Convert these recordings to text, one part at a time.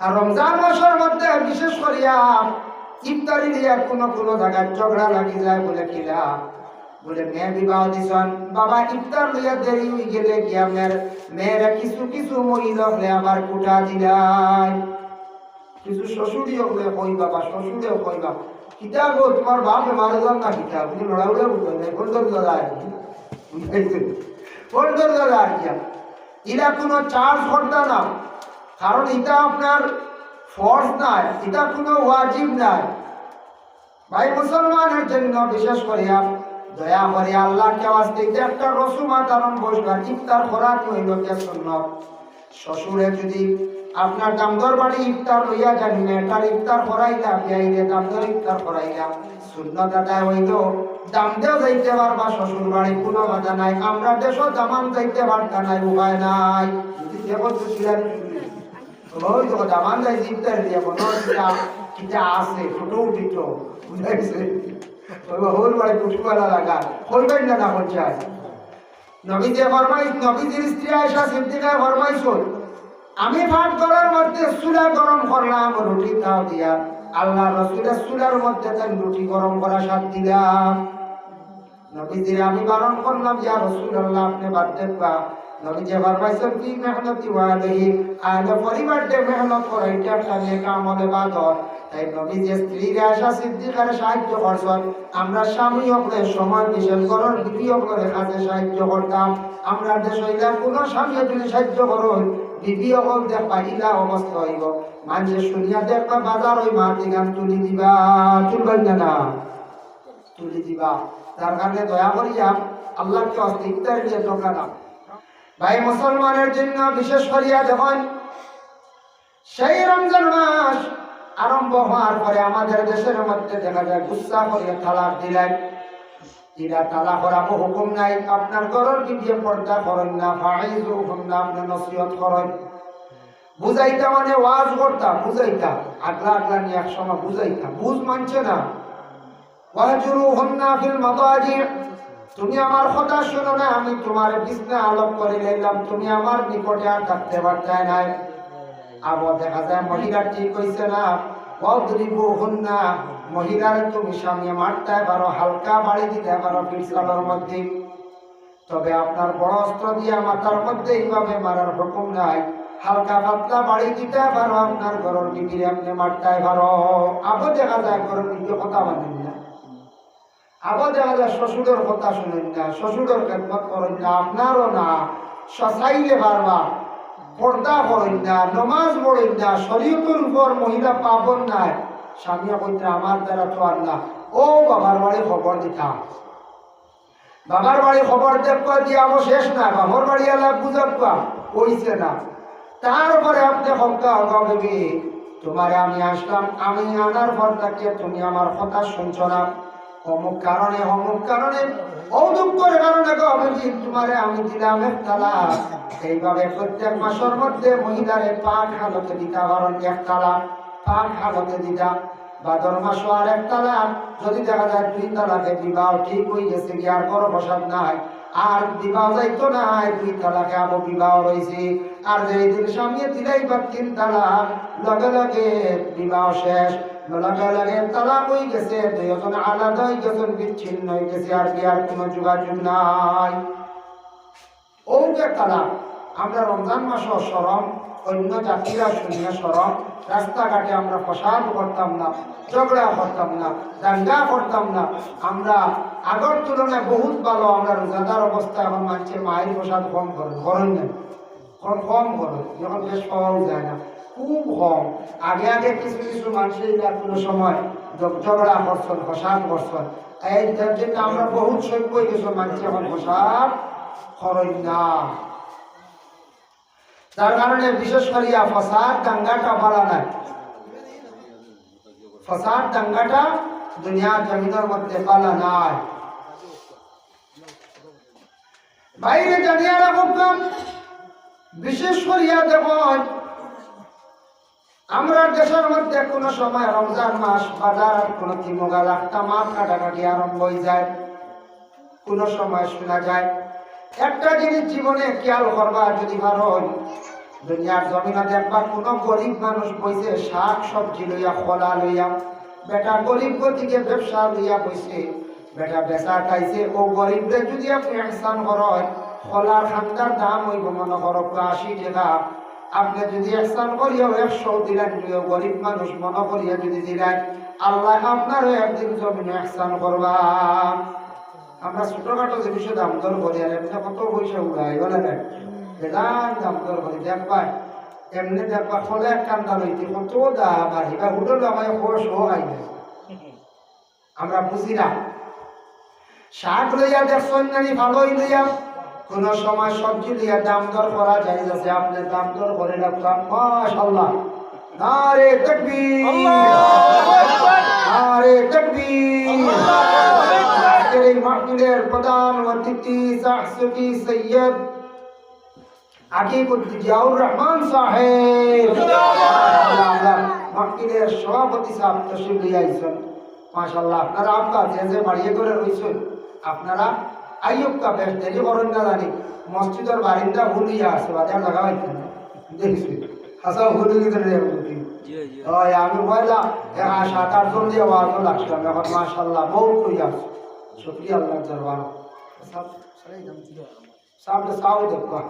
আর রমজান মাসের মধ্যে বিশেষ করিয়া ইফতারি দিয়া কোনো কোনো জায়গায় ঝগড়া লাগি যায় বলে কিলা। বলে, মেয়ে বিবাহ দিছন। বাবা ইফতার লইয়া দেরি হয়ে গেলে গিয়া মেয়ের, মেয়েরা কিছু কিছু মহিলা হলে আবার কুটা দিলাই। কিছু শ্বশুরিও হলে কই বাবা, শ্বশুরেও কই বাবা গো, তোমার বাপ মারে যান না কিতা? তুমি লড়া উড়ে বুঝো না কোন আর কি কোন আর কি। এরা কোনো চার্জ করতা না। কারণ এটা আপনার ফর্স নাই, এটা কোনো ওয়াজিব নাই। ভাই, মুসলমানের জন্য বিশেষ করিয়া দয়া করে আল্লাহকে আস্তে একটা রসুমা কারণ বসবার ইফতার খোরাক হইল কে সুন্নত। শ্বশুরে যদি আপনার দামদর বাড়ি ইফতার লইয়া জানি মেয়েটার ইফতার করাইলা বিয়াইলে দামদর ইফতার করাইলা। সুন্নত আদায় হইল দামদেও যাইতে পারবা, শ্বশুর বাড়ি কোনো বাধা নাই। আমরা দেশ দামান যাইতে পারতা নাই, উপায় নাই। যদি দেখো তো শিলার আছে, ফটো হল লাগা। আমি পাঠ করার মধ্যে চুলা গরম করলাম, রুটি তাও দিয়া। আল্লাহ রসুলের চুলার মধ্যে তাই রুটি গরম করা সাত দিলাম। নবীজির আমি বারণ করলাম, ইয়া রসুল আল্লাহ আপনি বাদ দেখবা নবীজি ফরমাইছেন কি মেহনতি ওয়ালিহি আলে পরিবার মেহনত করে, এটা একটা নেক আমলে বাদত তাই নবীজি স্ত্রীর আশা সিদ্দিকারে সাহায্য করছেন, আমরা স্বামী হকলে সময় বিশেষ করণ বিবি হকলে কাজে সাহায্য করতাম। আমরা কোনো স্বামী যদি সাহায্য করুন, বিবি হকল দেখবা ইলা অবস্থা হইব। মানুষের শুনিয়া দেখবা বাজার ওই মাটি গান তুলি দিবা। তুলবেন না তুলি দিবা। তার কারণে দয়া করিয়া আল্লাহকে অস্তিত্বের টোকা না ভাই, মুসলমানের জন্য বিশেষ করিয়া যখন সেই রমজান মাস আরম্ভ হওয়ার পরে আমাদের দেশের মধ্যে দেখা যায়, গুসা করে তালাক দিলেন। তালা করাবো হুকুম আপনার মানে নিয়ে বুঝ মানছে না। তুমি আমার কথা শোনো না, আমি তোমার বিছনা আলোক করে নিলাম। তুমি আমার নিকটে আর থাকতে পারতে নাই। আবার দেখা যায়, মহিলা ঠিক হইছে না। অদ্রিবু হুন্না মহিলার তুমি সামনে মারতে পারো, হালকা বাড়ি দিতে পারো পিছানোর মধ্যে। তবে আপনার বড় অস্ত্র দিয়ে মাথার মধ্যে এইভাবে মারার হুকুম নাই। হালকা পাতলা বাড়ি দিতে পারো, আপনার ঘরের বিবির আপনি মারতে পারো। আবার দেখা যায় বিবি কথা মানেন না। আবার দেখা যায় শ্বশুরের কথা শুনেন না, শ্বশুরের খেদমত করেন না, আপনারও না, সসাইলে পারবা পর্দা করেন না, নমাজ পড়েন না, শরীয়তের উপর মহিলা পাবন নাই। স্বামী কইতে আমার দ্বারা তো আর না। ও বাবার বাড়ি খবর দিতাম। বাবার বাড়ি খবর দেখবা, দিয়ে আমার শেষ না বাবার বাড়ি এলা বুঝবা কইছে না। তারপরে আপনি হকা হকা ভেবে, তোমারে আমি আসলাম, আমি আনার পর তাকে তুমি আমার কথা শুনছ না। অমুক কারণে অমুক কারণে। অমুক করে কারণে গো, আমি তোমারে আমি দিলাম একতলা। এইভাবে প্রত্যেক মাসের মধ্যে মহিলারে পাক হালতে দিতা কারণ একতলা। পাক হালতে দিতা। বাদর মাস আর এক তালাক যদি দেখা যায় দুই তালাকে বিবাহ ঠিক হয়ে গেছে কি, আর বড় প্রসাদ নাই। আর বিবাহ যাইতো নাই দুই তালাকে আবো বিবাহ রয়েছে আর যেই দিন স্বামী দিলাই বা তিন তালাক লগে লগে বিবাহ শেষ। লগে লগে তালাক হয়ে গেছে, দুইজন আলাদা হয়ে গেছেন, বিচ্ছিন্ন হয়ে গেছে আর বিয়ার কোনো যোগাযোগ নাই। ওকে তালাক, আমরা রমজান মাস সরম, অন্য জাতিরা শুনিয়া সরম, রাস্তাঘাটে আমরা প্রসাদ করতাম না, ঝগড়া করতাম না, দাঙ্গা করতাম না। আমরা আগের তুলনায় বহুত ভালো, আমরা রোজাদার অবস্থা এখন মানছে মায়ের প্রসাদ কম করে করেন না। কম কম করে যখন বেশ পাওয়াও যায় না। খুব কম আগে আগে কিছু কিছু মানুষের কোনো সময় ঝগ- ঝগড়া করছেন প্রসাদ করছেন। এই যার জন্য আমরা বহুত সভ্য গেছো মানছি এখন প্রসাদ করেন না। যার কারণে বিশেষ করিয়া ফসাদ দাঙ্গাটা বাড়া নাই। ফসাদ দাঙ্গাটা দুনিয়া জমিনের মধ্যে পালা নাই। বাইরে জানিয়ে রাখতাম বিশেষ করিয়া আমরা দেশের মধ্যে কোনো সময় রমজান মাস, বাজার, কোনো তিমোগা রাখতাম মাছ কাটাকাটি আরম্ভ হয়ে যায়। কোনো সময় শোনা যায়, একটা জিনিস জীবনে খেয়াল করবা যদি পারেন দুনিয়ার জমিনে দেখবা কোনো গরিব মানুষ বইছে, শাক সবজি লইয়া খোলা লইয়া, বেটা গরিব গতিকে ব্যবসা লইয়া বইছে, বেটা বেচা খাইছে। ও গরিবদের যদি আপনি এহসান করেন খোলার খান্দার দাম হইব মনে করো আশি টাকা। আপনি যদি এহসান করিয়াও একশো দিলেন গরিব মানুষ, মনে করিয়া যদি দিলেন, আল্লাহ আপনারও একদিন জমিনে এহসান করবা। আমরা ছোটখাটো জিনিসের দাম দর করি, আর এমনি কত পয়সা উড়াই, বলে না? বেদান দাম দর করি দেখবা এমনি দেখবা ফলে এক কান্দা লইতে কত দাম, আর এবার হোটেল আমায় হোক আইনে আমরা বুঝি না। শাক লইয়া দেখছেন নানি ভালোই লইয়া কোন সময় সবজি লইয়া দাম দর করা যায় যাচ্ছে আপনি দাম দর করে রাখলাম মাশাল্লাহ নারে তাকবীর। নারে তাকবীর। আজকের এই মাহফিলের প্রধান অতিথি সৈয়দ রহমান সাহেব। সভাপতি দিয়ে আপনারা আপনারা আইয়ুবকা বেশ দেরি করেন না জানি মসজিদের বারিন্দা ভুলিয়া আছে বাজার লাগা হইছে দেখছি। হাসা ওই আমি বললাম হ্যাঁ সাত আট জন দিয়ে আওয়াজ লাগছিলাম। এখন মাশাআল্লাহ বহুত হই আছে শুকরিয়া আল্লাহ দরবার। সব সাউ দেখবা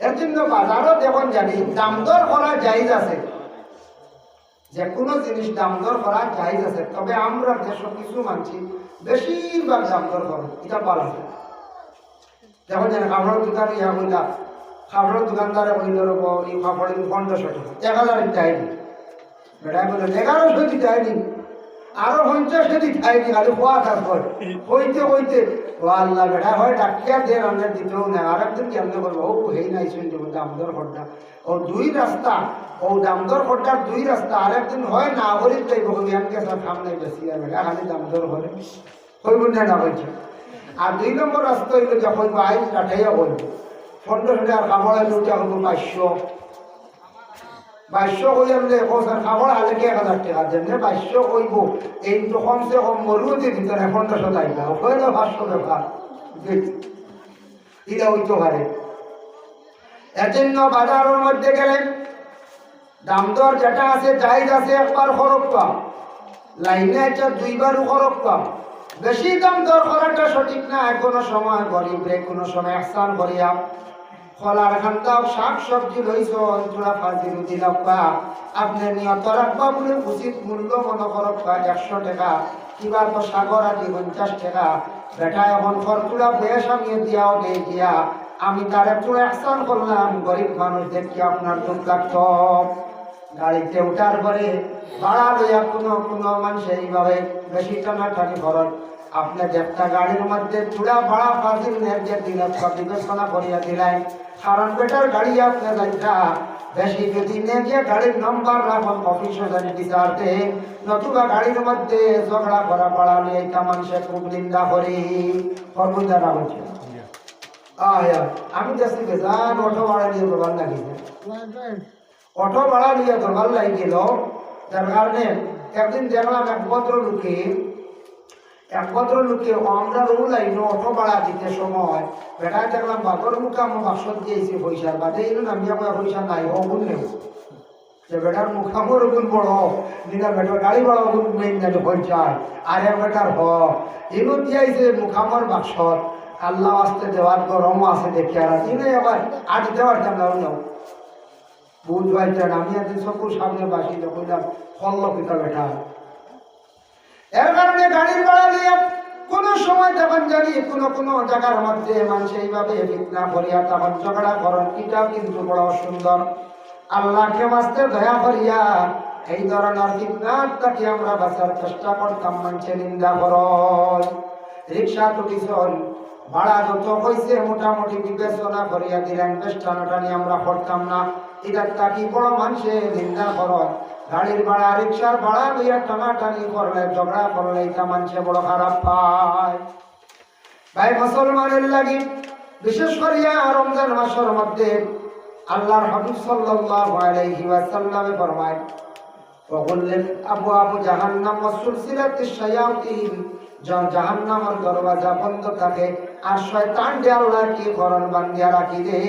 এর জন্য বাজারও দেখুন জানি দাম দর করা জায়জ আছে। যে কোনো জিনিস দাম দর করা জায়জ আছে, তবে আমরা যেসব কিছু মানছি, বেশিরভাগ দাম দর করে, এটা পালা দেখুন যেন কাপড়ের দোকান, ইয়া বইলা কাপড়ের দোকানদারে রব এই কাপড়ের পনেরোশো টাকা এক হাজার দেয়নি বেটাই বলে এগারোশো দিতে আরও পঞ্চাশ দিতে হয়নি খালি খোয়া তারপর হইতে হইতে ও আল্লাহ বেটা হয়, ডাকিয়া দিয়ে রান্না দিতেও না আর একদিন কেমনে করব? ও হেই নাই শুনতে দামদর খড্ডা ও দুই রাস্তা, ও দামদর খড্ডার দুই রাস্তা। আর একদিন হয় না হরিত যাইব কবি আমাকে সব সামনে বেশি আর বেটা খালি দামদর হরে হইব না না হয়েছে। আর দুই নম্বর রাস্তা হইল যে হইব আইস কাঠাইয়া হইব পনেরোশো টাকার কাপড়ে দুটা হইব পাঁচশো। বাইশ কইলে কোসার খাবার আলে কে এক হাজার টাকা যেমনি বাইশ কইব এই তো কমসে কম মরুতি ভিতরে পনেরোশো টাকা হইলে টাকা। এটা হইতে পারে এর জন্য বাজারের মধ্যে গেলে দাম দর যেটা আছে জায়জ আছে একবার খরচ পাম। লাইনে একটা দুইবারও খরচ পাম। বেশি দাম দর করাটা সঠিক না কোনো সময় গরিব রে কোনো সময় একসান করিয়া ফলার খান্দাও শাক সবজি লইছ তোরা ফাজি রুটি লাভবা আপনি নিয়ত রাখবা বলে, উচিত মূল্য মনে করবা একশো টাকা। কিবা তো সাগর আদি পঞ্চাশ টাকা। বেটা এখন খরচুরা বেশ আমি দিয়াও দিয়ে দিয়া। আমি তার একটু অ্যাকশন করলাম গরিব মানুষ দেখি আপনার দুঃখ লাগতো। গাড়িতে উঠার পরে ভাড়া লইয়া কোনো কোনো মানুষ এইভাবে বেশি টানাটানি করেন আপনি একটা গাড়ির মধ্যে চূড়া ভাড়া ফাঁসিল ন্যায্য দিলেন সব বিবেচনা করিয়া দিলেন কারণ বেটার গাড়ি আপনি যাইটা বেশি যদি ন্যায্য গাড়ির নম্বর রাখুন অফিসে জানি বিচারতে নতুবা গাড়ির মধ্যে ঝগড়া করা পাড়ালে এটা মানুষের খুব নিন্দা করি কর্মচারা আয়া আমি দেখছি বেজান অটো ভাড়া নিয়ে দরবার লাগিয়েছে অটো ভাড়া নিয়ে দরবার লাগিয়ে গেল যার কারণে একদিন দেখলাম এক ভদ্র লোকে এক আমরা অটো ভাড়া দিতে সময়। বেটায় দেখলাম বাগর মুখে আমার বাসত দিয়েছে পয়সার বাদে এলো আমি আমার পয়সা নাই অগুন নেব যে বেটার মুখামর গুণ বড় নিনা বেটার গাড়ি বড় গুণ মেইন আর এক বেটার হ এগুলো দিয়াইছে মুখামর বাক্সত আল্লাহ আসতে দেওয়ার গরম আছে দেখি, আর ইনে আবার আট দেওয়ার নাও বুঝবাই চান আমি একদিন সকল সামনে বাসি কইলাম ফল্ল পিতা বেটা। কারণে গাড়ির ভাড়া নিয়ে কোন সময় যখন জানি কোন কোন জায়গার মধ্যে মানুষ এইভাবে বিঘ্না করিয়া তখন ঝগড়া করেন, এটাও কিন্তু বড় সুন্দর। আল্লাহকে বাঁচতে দয়া করিয়া এই ধরনের বিঘ্নাটাকে আমরা বাঁচার চেষ্টা করতাম মানুষের নিন্দা করন রিক্সা টুটিছন ভাড়া যত হয়েছে মোটামুটি বিবেচনা করিয়া দিলেন বেশ টানাটানি আমরা করতাম না। এটা তাকি বড় মানুষের নিন্দা করন গাড়ির ভাড়া রিক্সার ভাড়া লইয়া টানাটানি করলে ঝগড়া করলে এটা মানুষে বড় খারাপ পায় ভাই মুসলমানের লাগি বিশেষ করিয়া রমজান মাসের মধ্যে আল্লাহর হাবিব সাল্লাল্লাহু আলাইহি ওয়াসাল্লামে ফরমায় وغلق أبواب جهنم وسلسلة الشياطين জাহান্নামের দরওয়াজা বন্ধ থাকে আর শয়তান যে আল্লাহ কি করণ বান্দিয়া রাখি দে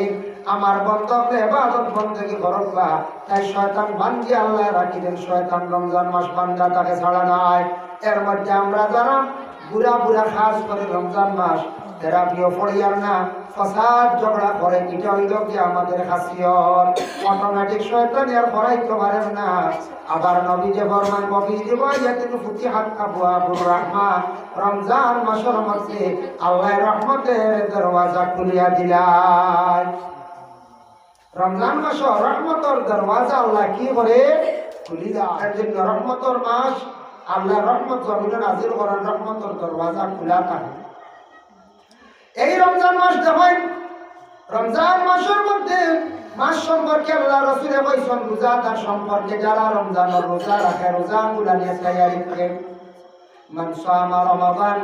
আমার বন্ধকে এবাদত বন্ধকে করবা তাই শয়তান বান্ধি আল্লাহ রাখি দেন। শয়তান রমজান মাস বান্ধা তাকে ছাড়া নাই। এর মধ্যে আমরা যারা বুড়া বুড়া খাস করে রমজান মাস, থেরাপিও পড়িয়ার না, ফসাদ ঝগড়া করে, এটা হইল কি আমাদের খাসিয়ত। অটোমেটিক শয়তান এর পড়াইতে পারেন না। আবার নবী যে ফরমান কবি দিব ইয়াতিন ফুতিহাত আবওয়াবুর রাহমা রমজান মাসের মধ্যে আল্লাহর রহমতের দরওয়াজা খুলিয়া দিলাই রমজান মাস রহমতর দরওয়াজা আল্লাহ কি করে খুলি দেওয়ার রহমতর মাস, আল্লাহ রহমত জমিনে নাজির করেন রহমতর দরওয়াজা খোলা থাকে। এই রমজান মাস দেখেন রমজান মাসের মধ্যে মাস সম্পর্কে আল্লাহ রসুল বৈশন রোজা তার সম্পর্কে যারা রমজানের রোজা রাখে রোজা গুলা নিয়ে তৈরি থাকে মানুষ আমার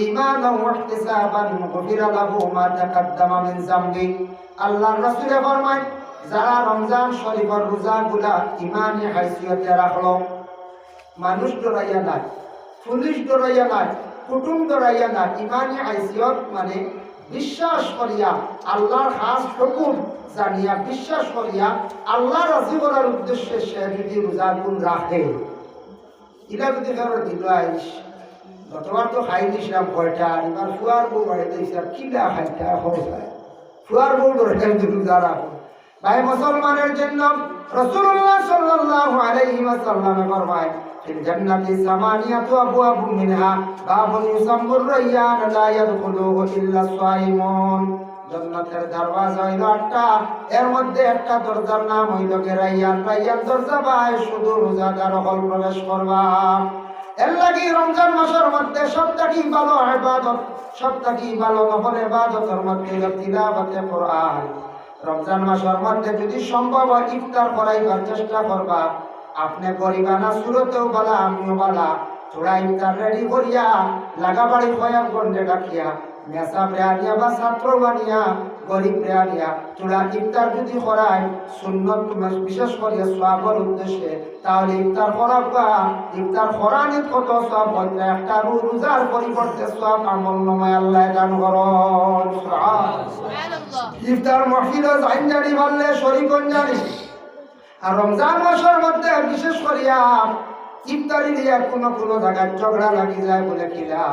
ইমানা ওয়া ইহতিসাবান গুফিরা লাহু মা তাকাদ্দামা মিন যামবি। আল্লাহর রাসূলে ফরমান যারা রমজান শরীফের রোজাগুলা ইমানে হাইসিয়তে রাখল, মানুষ ডরাইয়া নাই, পুলিশ ডরাইয়া নাই, কুটুম ডরাইয়া নাই, ইমানে হাইসিয়ত মানে বিশ্বাস করিয়া আল্লাহর হাস হুকুম জানিয়া বিশ্বাস করিয়া আল্লাহ রাজি করার উদ্দেশ্যে সে যদি রোজাগুন রাখে। এটা যদি কারও দিল আইস গতবার তো খাই দিছিলাম কয়টা এবার ফুয়ার বউ বাড়িতে দিছিলাম কিলা খাইটা হয় ফুয়ার বউ ধরে রোজা রাখো ভাই মুসলমানের জন্য রাসূলুল্লাহ সাল্লাল্লাহু আলাইহি ওয়াসাল্লাম ফরমায় ফিল জান্নাতি সামানিয়াতু আবওয়াবু মিনহা, বাবুন ইউসাম্মুর রায়্যান লা ইয়াদখুলুহু ইল্লা সাইমুন। জান্নাতের দরওয়াজা হইল আটটা, এর মধ্যে একটা দরজার নাম হইল কে রাইয়ান রাইয়ান দরজা বাই শুধু রোজাদার হল প্রবেশ করবা। এর রমজান মাসের মধ্যে সবটাকি ভালো ইবাদত সবটাকি ভালো নফল ইবাদতের মধ্যে তিলাওয়াতে কোরআন। রমজান মাসের মধ্যে যদি সম্ভব হয় ইফতার করাইবার চেষ্টা করবা। আপনি করিবা না শুরুতেও বলা, আমিও বলা। থোড়া ইফতার রেডি করিয়া লাগাবাড়ি কয়েক ঘন্টে ডাকিয়া মেসা প্রেয়ারিয়া বা ছাত্র বানিয়া গরিব প্রেয়ারিয়া তোরা ইফতার যদি করায় বিশেষ করে উদ্দেশ্যে, তাহলে ইফতার করাবা ইফতার কত হয়? একটা রোজার পরিবর্তে সওয়াব আমল আল্লাহ দান সুবহানাল্লাহ। ইফতার জাইন জানি জানি। আর রমজান মাসের মধ্যে বিশেষ করিয়া ইফতারি দিয়া কোনো কোনো জায়গায় ঝগড়া লাগি যায় বলে কিলা।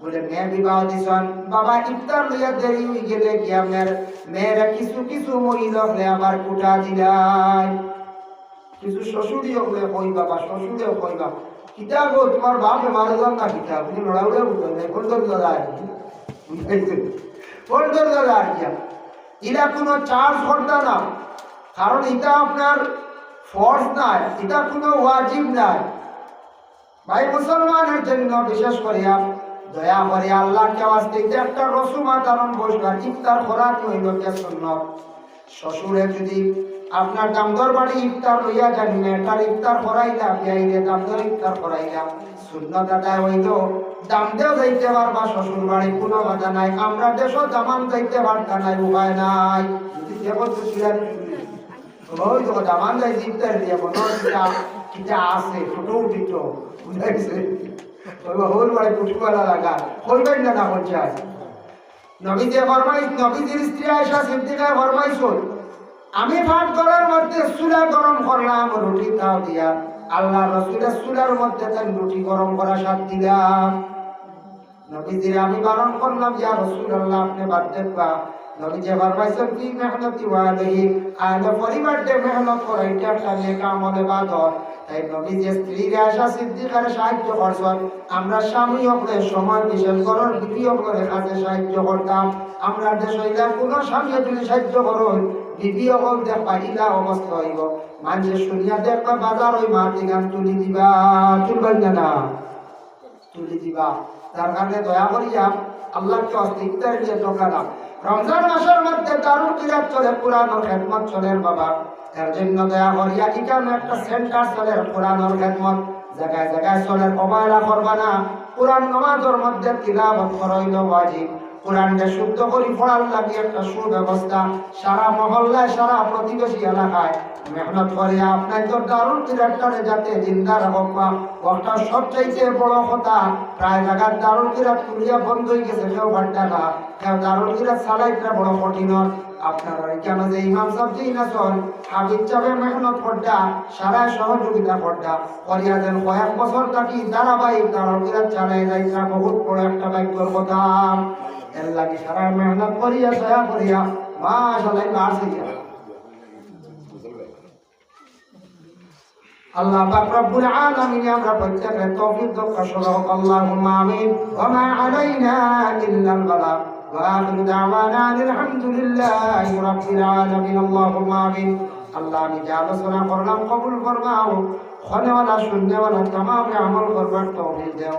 বলে, মেয়ে বিবাহ দিছন। বাবা ইফতার লইয়া দেরি হয়ে গেলে গিয়া মেয়ের মেয়েরা কিছু কিছু মহিলা হলে আবার কুটা দিলাই? কিছু শ্বশুরি হলে কই বাবা, শ্বশুরেও কই বাবা কিতা গো তোমার বাপ মারা যান না কিতা তুমি লড়াউড়ে বুঝো না কোন তোর দাদা বুঝাইছে কোন তোর দাদা আর কি। ইলা কোনো চার্জ করতা না। কারণ এটা আপনার ফর্স নাই। এটা কোনো ওয়াজিব নাই। ভাই, মুসলমানের জন্য বিশেষ করিয়া দয়া করে আল্লাহকে আস্তে একটা রসুমা কারণ বসবার ইফতার করা কি হইল কে সুন্নত? শ্বশুরে যদি আপনার দামদর বাড়ি ইফতার লইয়া যান মেয়েটার ইফতার করাইলা বিয়াইলে দামদর ইফতার করাইলা সুন্নত আদায় হইল দামদেও যাইতে পারবা, শ্বশুর বাড়ি কোনো বাধা নাই, আমরা দেশও দামান যাইতে পারতা নাই, উপায় নাই। ওই দামান যাই ইফতার দিয়ে কিটা আছে ফটো উঠিত বুঝাইছে? হল বাড়ি পুটুকালা লাগা হইবেন না না পঞ্চায়েত নবীজে ফরমাই নবীজির স্ত্রী আয়েশা সিদ্দিকা ফরমাইছুন আমি পাঠ করার মধ্যে চুলা গরম করলাম, রুটি তাও দিয়া। আল্লাহ রসুলের চুলার মধ্যে তাই রুটি গরম করা সাত দিলাম। নবীজির আমি বারণ করলাম, ইয়া রসুল আল্লাহ আপনি বাদ দেখবা নবীজি ফরমাইছেন কি মেহনতি ওয়ালাহি আলে পরিবার দে মেহনত করে, এটা একটা নেক আমলে বাদর তাই নবীজি স্ত্রীকে আশা সিদ্দিকার সাহায্য করছেন, আমরা স্বামী হকলে সময় বিশেষ করার বিবি হকলে কাজে সাহায্য করতাম। আমরা দেশ কোনো স্বামী যদি সাহায্য করুন শুনিয়া তুলি দিবা তুলি দিবা। দয়া করিয়া রমজান মাসের মধ্যে দারুণ কিরাত চলে পুরানোর খেদমত চলে বাবা। এর জন্য দয়া করিয়া এখানে একটা সেন্টার চলে পুরানোর খেদমত। জায়গায় জায়গায় চলে অবহেলা করবা না। পুরান নমাজের মধ্যে তিলাবত করইল ওয়াজিব। কোরআনকে শুদ্ধ করি, পড়ার লাগে একটা সুব্যবস্থা। সারা মহল্লায়, সারা প্রতিবেশী এলাকায়। মেহনত করে আপনার তো দারুণ কিরাটারে যাতে জিন্দা রাখক বা ওটা সবচাইতে বড় কথা, প্রায় জায়গার দারুণ কিরাত তুলিয়া বন্ধ হয়ে গেছে, কেউ ভাট্টা না। কেউ দারুণ কিরাত চালাইটা বড় কঠিন আপনারা কেন যে ইমাম সাহেব যে নাচন হাবিব চাবে মেহনত করডা সারা সহযোগিতা করডা করিয়া দেন কয়েক বছর থাকি ধারাবাহিক ধারা চালাই যাইতা বহুত বড় একটা বাক্যর কথা। এর লাগি সারা মেহনত করিয়া সয়া করিয়া, মাশাআল্লাহ পাস হইয়া। আল্লাহ পাক রব্বুল আলামিন আমরা প্রত্যেকের তৌফিক দক্ষ সরহ, আল্লাহুম্মা আমিন। ওয়া মা আলাইনা ইল্লাল বালাগ ওয়া আখিরু দাওয়ানা আলহামদুলিল্লাহি রাব্বিল আলামিন। আল্লাহুম্মা আমিন। আল্লাহ, আমি যে আলোচনা করলাম কবুল ফরমাও। খনেওয়ালা শূন্যওয়ালা তামাম আমল করবার তৌফিক দাও।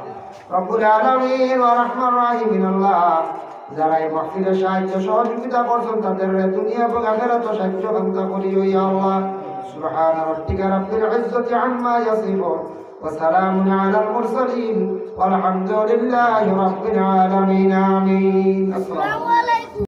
রব্বুল আলামিন ওয়া রাহমান রাহিমিন, আল্লাহ। যারা এই মাহফিলে সাহায্য সহযোগিতা করছেন, তাদের দুনিয়া এবং আখেরাত সাহায্য কামনা করি ইয়া আল্লাহ। সুবহান রাব্বিকা রাব্বিল ইজ্জতি আম্মা ইয়াসিফুন ওয়া সালামুন আলাল মুরসালিন, ওয়ালহামদুলিল্লাহি রাব্বিল আলামিন, আমিন। আসসালামু আলাইকুম।